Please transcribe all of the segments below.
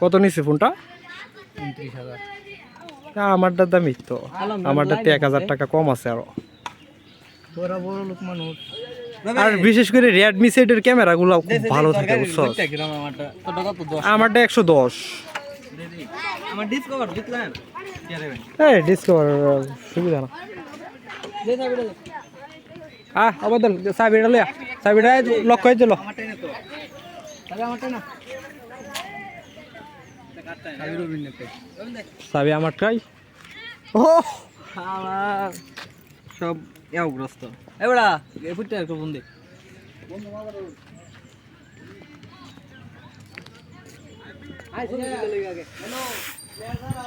কত নিছে ফোনটা? আমারটার দামই তো। আমারটাতে এক হাজার টাকা কম আছে আরও। আর বিশেষ করে রেডমি সেটের ক্যামেরাগুলো খুব ভালো থাকে, বুঝছ? আমারটা একশো দশ। হ্যাঁ ডিসকভার সুবিধা না। আহ চাবিটা না তাহলে আমারটাই ও! আমার সব ইয়াগ্রস্ত এবারা এ ফুটটা একটু ফোন দে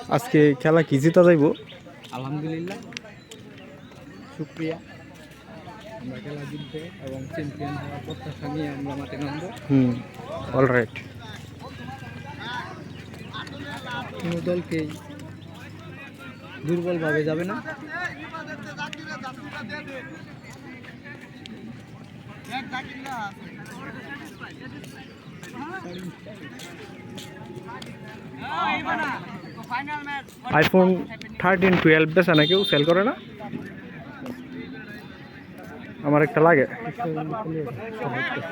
আজকে খেলা কি জিতা যাইব? আলহামদুলিল্লাহ। শুক্রিয়া। আমরা খেলা জিতবে এবং চ্যাম্পিয়ন হওয়ার প্রত্যাশা নিয়ে আমরা মাঠে নামবো। হুম অলরাইট কোনো দলকেই দুর্বলভাবে যাবে না। আইফোন থার্টিন টুয়েলভ বেচা না কেউ সেল করে না? আমার একটা লাগে।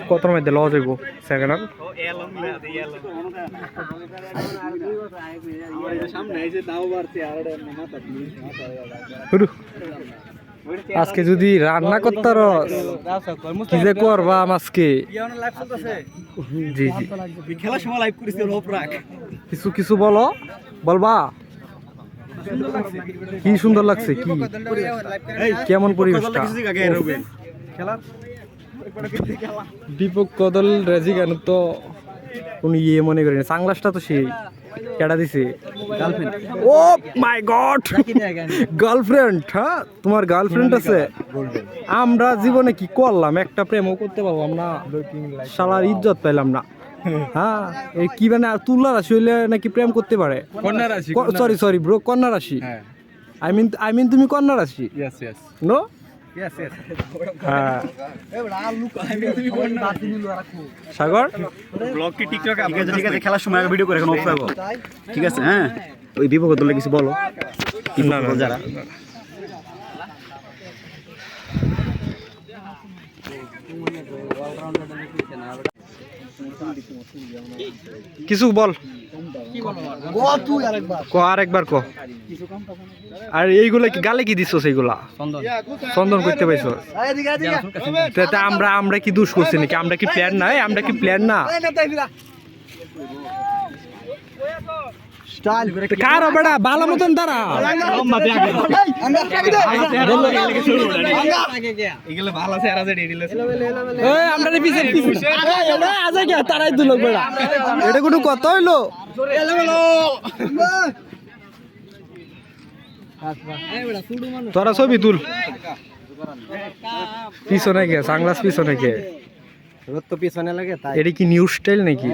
কত মধ্যে লস হইব? সেকেন্ড হ্যান্ড আজকে যদি রান্না করতে কি যে করবাম আজকে? জি জি। কিছু কিছু বলো। বলবা? কি সুন্দর লাগছে কি? কেমন পরিবেশটা? খেলার দীপক কদল রেজি কেন তো? কোনো ইয়ে মনে করি না সাংলাসটা তো সেই কেডা দিছে? ও মাই গড! গার্লফ্রেন্ড হ্যাঁ তোমার গার্লফ্রেন্ড আছে? আমরা জীবনে কি করলাম? একটা প্রেমও করতে পারলাম না। শালার ইজ্জত পেলাম না। হ্যাঁ এই কি মানে তুলা রাশি হইলে নাকি প্রেম করতে পারে? কন্যা রাশি সরি সরি ব্রো কন্যা রাশি। হ্যাঁ। আই মিন আই মিন তুমি কন্যা রাশি? Yes yes no yes yes হ্যাঁ। তুমি কন্যা দিলু রাখো সাগর ব্লগ টিকটক ঠিক আছে? ঠিক আছে খেলার সময় ভিডিও করে এখন অফ ঠিক আছে হ্যাঁ? ওই দীপক দলে কিছু বলো। যারা। কিছু বল। ও তুই আরেকবার। ক আরেকবার ক। আর এইগুলা কি গালে কি দিছো সেইগুলা? চন্দন। করতে পাইছো? আমরা আমরা কি দুষ করছি নাকি? আমরা কি প্ল্যান নাই? আমরা কি প্ল্যান না? কারও বেড়া ভালো মতন দাঁড়া। আমরা পিছে পিছে আজে কে তারাই দুল বেড়া এটা কোনো কথা হইল? তোরা ছবি তুল। পিছনে কে সাংলাস পিছনে কে রোদ তো পিছনে লাগে তাই। এটা কি নিউ স্টাইল নাকি?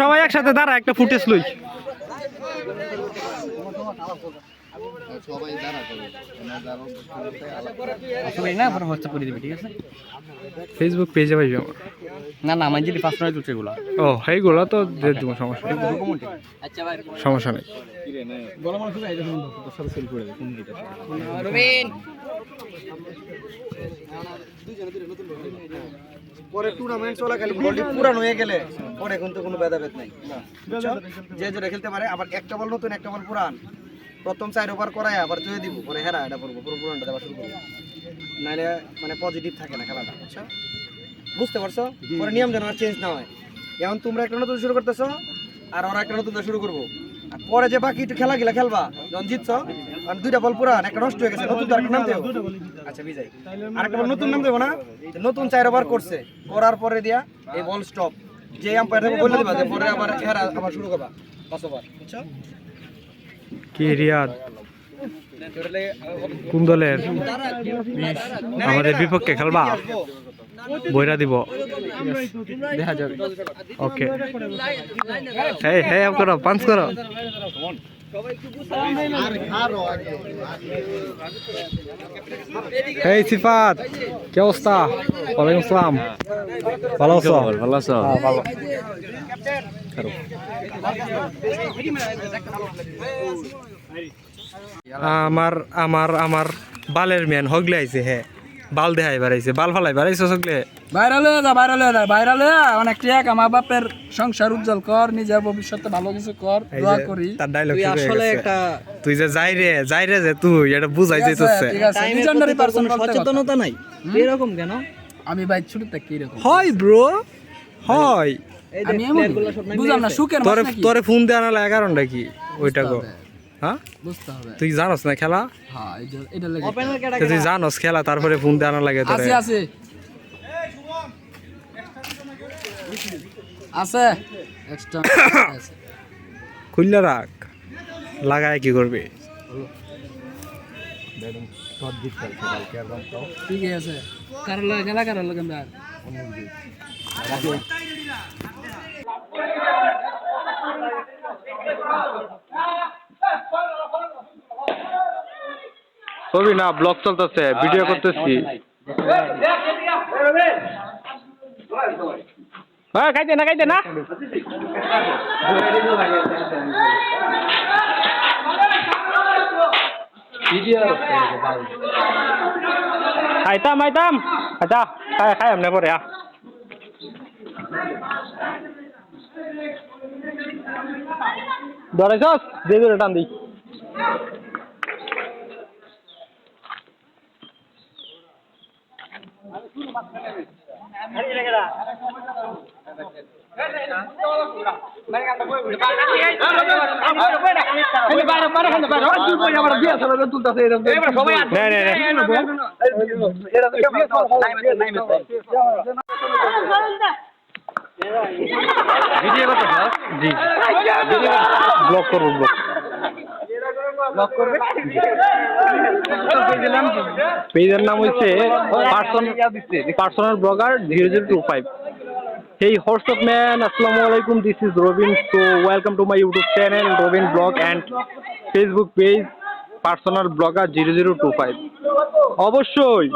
সবাই একসাথে দাঁড়া একটা ফুটেজ লই। সবাই না পরে হোয়াটসঅ্যাপ করে দিবি ঠিক আছে? ফেসবুক পেজে আমার। না না আমার যদি পাঁচ মিনিট উঠছে এগুলো। ও সেইগুলো তো দিয়ে দেবো সমস্যা নেই। আচ্ছা ভাই। সমস্যা নেই। পরে টুর্নামেন্ট চলাকালীন বলটি পুরান হয়ে গেলে পরে কিন্তু কোনো ভেদাভেদ নাই। যে যেটা খেলতে পারে আবার একটা বল নতুন একটা বল পুরান। প্রথম চার ওভার করায় আবার চলে দিব পরে হেরা এটা করব পুরো পুরানটা দেওয়া শুরু করব। নাহলে মানে পজিটিভ থাকে না খেলাটা বুঝছ? বুঝতে পারছ? পরে নিয়ম যেন আর চেঞ্জ না হয়। এখন তোমরা একটা নতুন শুরু করতেছো আর ওরা একটা নতুন শুরু করব। আর পরে যে বাকি একটু খেলা গিলা খেলবা যখন জিতছো আর দুইটা বল পুরান একটা নষ্ট হয়ে গেছে নতুন আরেকটা নাম দেবো। আচ্ছা বিজয়। আরেকটা বল নতুন নাম দেবো না? নতুন চার ওভার করছে করার পরে দিয়া এই বল স্টপ যে আম্পায়ার বলে দিবা যে পরে আবার আবার শুরু করবা পাঁচ ওভার বুঝছ? কি রিয়াদ? কোন দলের? আমাদের বিপক্ষে খেলবা? বইরা দিব। দেখা যাবে। ওকে হ্যাঁ হ্যাঁ করো পাঞ্চ করো। এই সিফাত কি অবস্থা? ওয়ালাইকুম আসসালাম ভালো আছো? ভালো আছো? হ্যাঁ, ভালো। আমার আমার আমার বালের মেন হগলে আইছে হ্যাঁ। বাল দেখাই বাড়াইছে বাল ফালাই বাড়াইছে সকলে ভাইরাল হয়ে যা ভাইরাল হয়ে যা ভাইরাল হয়ে অনেক টিয়া আমার বাপের সংসার উজ্জ্বল কর নিজের ভবিষ্যতে ভালো কিছু কর দোয়া করি। তার ডায়লগ তুই আসলে একটা তুই যে যাই রে যাই রে যে তুই এটা বুঝাই ঠিক আছে, যাইতেছে। লিজেন্ডারি পারসন সচেতনতা নাই? এরকম কেন? আমি ভাই শুরু থেকে এরকম হয়। ব্রো হয় আমি এমন বুঝলাম না। সুখের তোরে ফোন দেওয়া না লাগে কারণটা কি। ওইটা গো। হ্যাঁ? বুঝতে হবে। তুই জানোস না খেলা? হ্যাঁ এটা এটা লাগে ওপেনার কেডা তুই জানোস খেলা? তারপরে ফোন দেওয়া লাগে তোরে। আছে আছে আছে এক্সট্রা আছে। খুললে রাখ। লাগায় কি করবি? ঠিক আছে। কারও লাগে খেলা লাগে ছবি না ব্লগ চলতেছে ভিডিও করতেছি। হ্যাঁ খাইতে না খাইতে না? খাইতাম খাইতাম আচ্ছা খাই খাই এমনি পরে আ ধরেছস? দিয়ে দিলে টান দিই নে নে নে ভিডিও করতে জি ব্লক করব? ব্লক দিলাম। পেজের নাম হচ্ছে personal blogger zero zero two five. Hey WhatsApp man আসসালামু আলাইকুম this is Robin so welcome to my YouTube channel Robin blog and Facebook page personal blogger zero zero two five. অবশ্যই।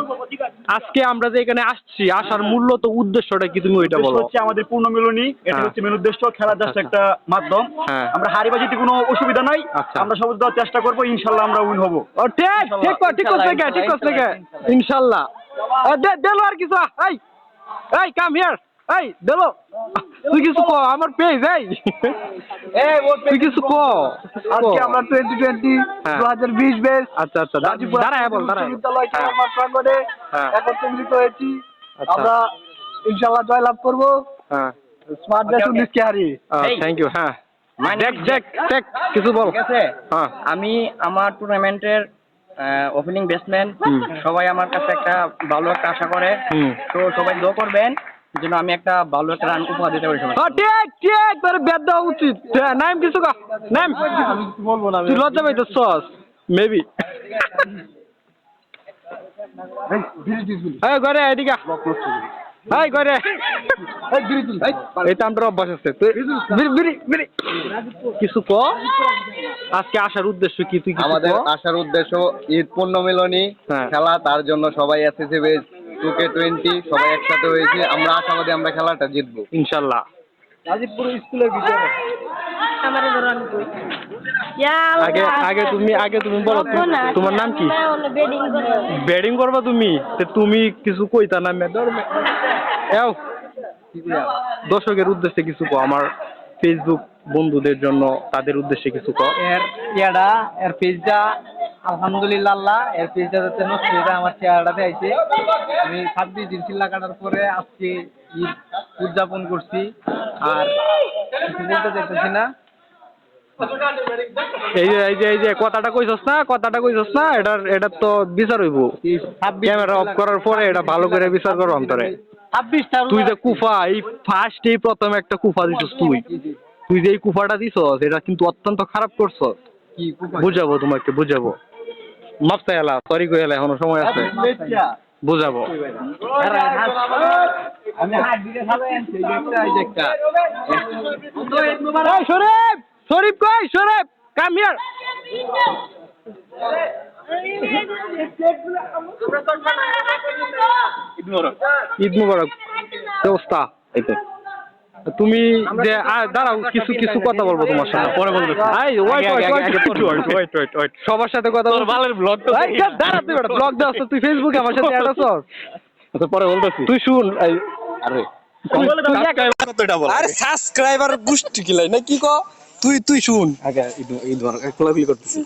আজকে আমরা যে এখানে আসছি আসার মূল্য তো উদ্দেশ্যটা কি তুমি ওইটা বলো হচ্ছে আমাদের পূর্ণ মিলনী এটা হ্যাঁ। হচ্ছে মেন উদ্দেশ্য খেলা জাস্ট আচ্ছা। একটা মাধ্যম হ্যাঁ। আমরা হারি বাজিতে কোনো অসুবিধা নাই আচ্ছা। আমরা সবুজ দেওয়ার চেষ্টা করব ইনশাল্লাহ আমরা উইন হব ও ঠিক ঠিক কর ঠিক করছে কে ঠিক করছে ইনশাল্লাহ দে দেলো আর কিছু এই এই কাম হিয়ার এই দেলো। তুই কিছু ক আমার পেজ এই। তুই কিছু ক আজকে আমরা টোয়েন্টি টোয়েন্টি হ্যাঁ। দু হাজার বিশ বেশ। আচ্ছা আচ্ছা দাঁড়ায় বল দাঁড়ায় বিদ্যালয় হ্যাঁ। হয়েছি। আচ্ছা। আমরা ইনশাল্লাহ জয়লাভ করব। হ্যাঁ। স্মার্ট দেশ হারিয়ে থ্যাংক ইউ হ্যাঁ। দেখ দেখ দেখ কিছু বল। হ্যাঁ। আমি আমার টুর্নামেন্টের ওপেনিং ব্যাটসম্যান সবাই আমার কাছে একটা ভালো একটা আশা করে। তো সবাই দোয়া করবেন। যেন আমি একটা ভালো একটা রান উপহার দিতে পারি সবাই ঠিক ঠিক তোর বেদ দেওয়া উচিত। নাম কিছু কা নাম বলব না তুই লজ্জা পাইতে সস মেবি এই এদিকে এই করে এই তো আমার অভ্যাস আছে। কিছু ক? আজকে আসার উদ্দেশ্য কি? তুই আমাদের আসার উদ্দেশ্য ঈদ পূর্ণ মিলনী হ্যাঁ। খেলা তার জন্য সবাই এসেছে বেশ টু কে টোয়েন্টি সবাই একসাথে হয়েছে। আমরা আশাবাদী আমরা খেলাটা জিতবো। ইনশাল্লাহ। গাজীপুর স্কুলের ভিতরে আগে আগে তুমি আগে তুমি বলো তোমার নাম কি? ব্যাটিং করবা। তুমি? তুমি কিছু কইতা না এও। দর্শকের উদ্দেশ্যে কিছু কো আমার ফেসবুক বন্ধুদের জন্য তাদের উদ্দেশ্যে কিছু কো এর এর পেজটা আলহামদুলিল্লাহ আল্লাহ এর যাতে নষ্ট হয়ে আমার চেহারাটাতে আইছে আমি ছাব্বিশ দিন চিল্লা কাটার পরে আজকে ঈদ উদযাপন করছি। আর কিছু বলতে চাইতেছি না। এই যে এই যে এই যে কথাটা কইছস না কথাটা কইছস না এটার তো বিচার হইব। ক্যামেরা অফ করার পরে এটা ভালো করে বিচার করো অন্তরে। তুই যে কুফা এই ফার্স্ট এই প্রথম একটা কুফা দিছস তুই। তুই যে এই কুফাটা দিছস এটা কিন্তু অত্যন্ত খারাপ করছস। বুঝাবো তোমাকে বুঝাবো। মাফ চাইলা সরি কইলা এখনও সময় আছে। বুঝাবো। শরীফ শরীফ কই শরীফ? কাম হিয়ার ঈদ মুবারক কি অবস্থা? এই তো। তুমি যে দাঁড়াও কিছু কিছু কথা বলব তোমার সাথে পরে বলব। ওয়েট ওয়েট আগে, আগে, ওয়েট ওয়েট ওয়েট ওয়েট সবার সাথে কথা বল। ভালোর ব্লগ তো এই, দাঁড়া তুই বেটা ব্লগ দাও তুই ফেসবুকে আমার সাথে অ্যাড আছস আচ্ছা, পরে বলতেছি। তুই শুন আরে বল আরে সাবস্ক্রাইবার গোষ্ঠী কিলাই না কি কো? তুই তুই শুন। আগে ঈদ ঈদ মোবারক কোলাকুলি করতেছি।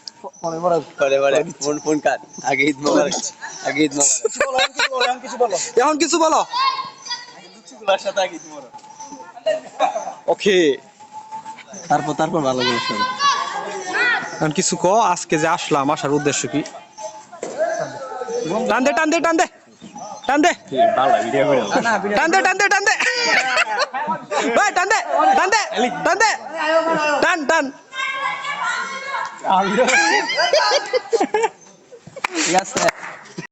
পরে পরে ফোন ফোন কাট। আগে ঈদ মোবারক। আগে ঈদ মোবারক। এখন কিছু বলো এখন কিছু বলো। এখন কিছু চুলার সাথে আগে ঈদ মোবারক। ওকে। তারপর তারপর ভালো করে শোনো। এখন কিছু ক, আজকে যে আসলাম, আসার উদ্দেশ্য কি? টান দে টান দে টান দে টান দে টান দে টান দে টান দে ভাই টান। দে টান দে টান দে টান টান আছে।